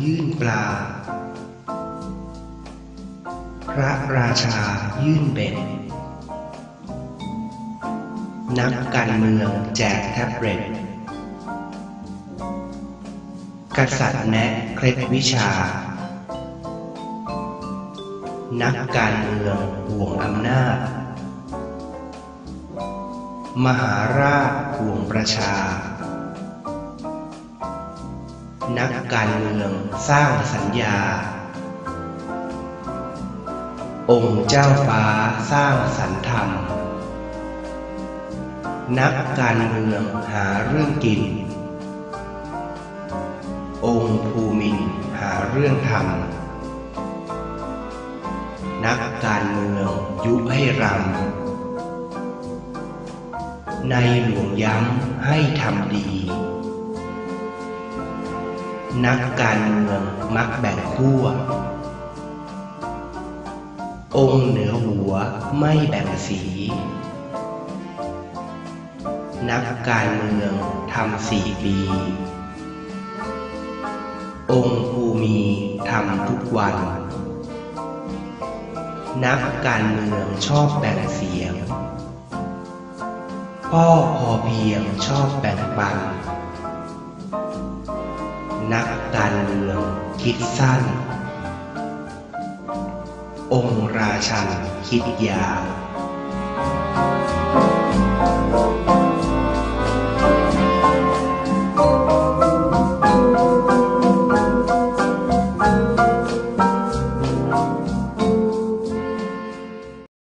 ยื่นปลา พระราชายื่นเบ็ด นักการเมืองแจกแท็บเล็ต กษัตริย์แนะเคล็ดวิชา นักการเมืองห่วงอำนาจ มหาราชห่วงประชา นักการเมืองสร้างสัญญา องค์เจ้าฟ้าสร้างสรรธรรม นักการเมืองหาเรื่องกิน องค์ภูมินหาเรื่องทำนักการเมืองยุให้รำในหลวงย้ำให้ทำดี นักการเมืองมักแบ่งขั้ว องค์เหนือหัวไม่แบ่งสี นักการเมืองทำสี่ปี องค์ภูมีทำทุกวัน นักการเมืองชอบแบ่งเสียง พ่อพอเพียงชอบแบ่งปัน นักการเมืองคิดสั้น องค์ราชันคิดยาว